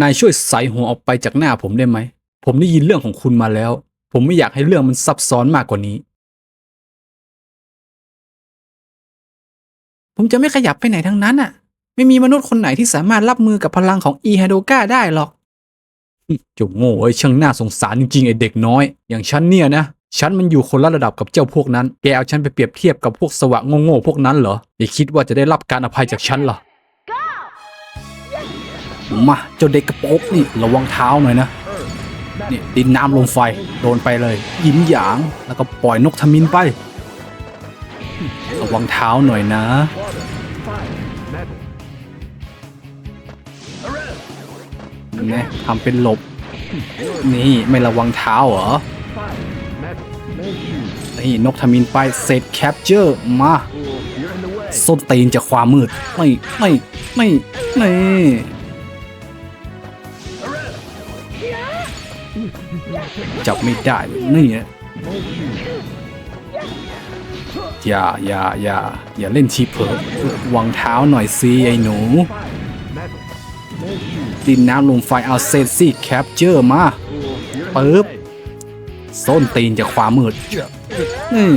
นายช่วยใส่หัวออกไปจากหน้าผมได้ไหม ผมได้ยินเรื่องของคุณมาแล้ว ผมไม่อยากให้เรื่องมันซับซ้อนมากกว่านี้ ผมจะไม่ขยับไปไหนทั้งนั้นอะ ไม่มีมนุษย์คนไหนที่สามารถรับมือกับพลังของอีฮาโดกาได้หรอกเจ้าโง่เอ้ช่างน่าสงสารจริงๆไอ้เด็กน้อย อย่างฉันเนี่ยนะ ฉันมันอยู่คนละระดับกับเจ้าพวกนั้น แกเอาฉันไปเปรียบเทียบกับพวกสวะโง่ๆพวกนั้นเหรออย่าคิดว่าจะได้รับการอภัยจากฉันเหรอ มาเจ้าเด็กกระโปรงนี่ระวังเท้าหน่อยนะนี่ดินน้ำลมไฟโดนไปเลย ยินหยางแล้วก็ปล่อยนกทมินไประวังเท้าหน่อยนะ นี่ทำเป็นหลบ นี่ไม่ระวังเท้าเหรอ นี่นกทมินไปเสร็จแคปเจอร์มา ส้นตีนจากความมืด ไม่ไม่ไม่ไม่จับไม่ได้เนี่อย่าอย่าอย่าอย่าเล่นชีเผอวางเท้าหน่อยสิไอ้หนูดินน้ำลมไฟเอาเซนซี่แคปเจอร์มาปึ๊บส้นตีนจากความมืดนี่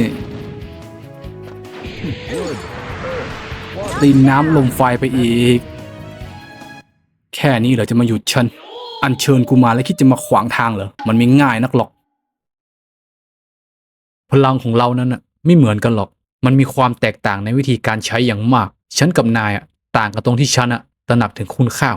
ดินน้ำลมไฟไปอีก แค่นี้เหรอจะมาหยุดฉัน อันเชิญกูมาแล้วคิดจะมาขวางทางเหรอ มันไม่ง่ายนักหรอก พลังของเรานั้นน่ะ ไม่เหมือนกันหรอก มันมีความแตกต่างในวิธีการใช้อย่างมาก ฉันกับนายอะ ต่างกันตรงที่ฉันอะตระหนักถึงคุณค่า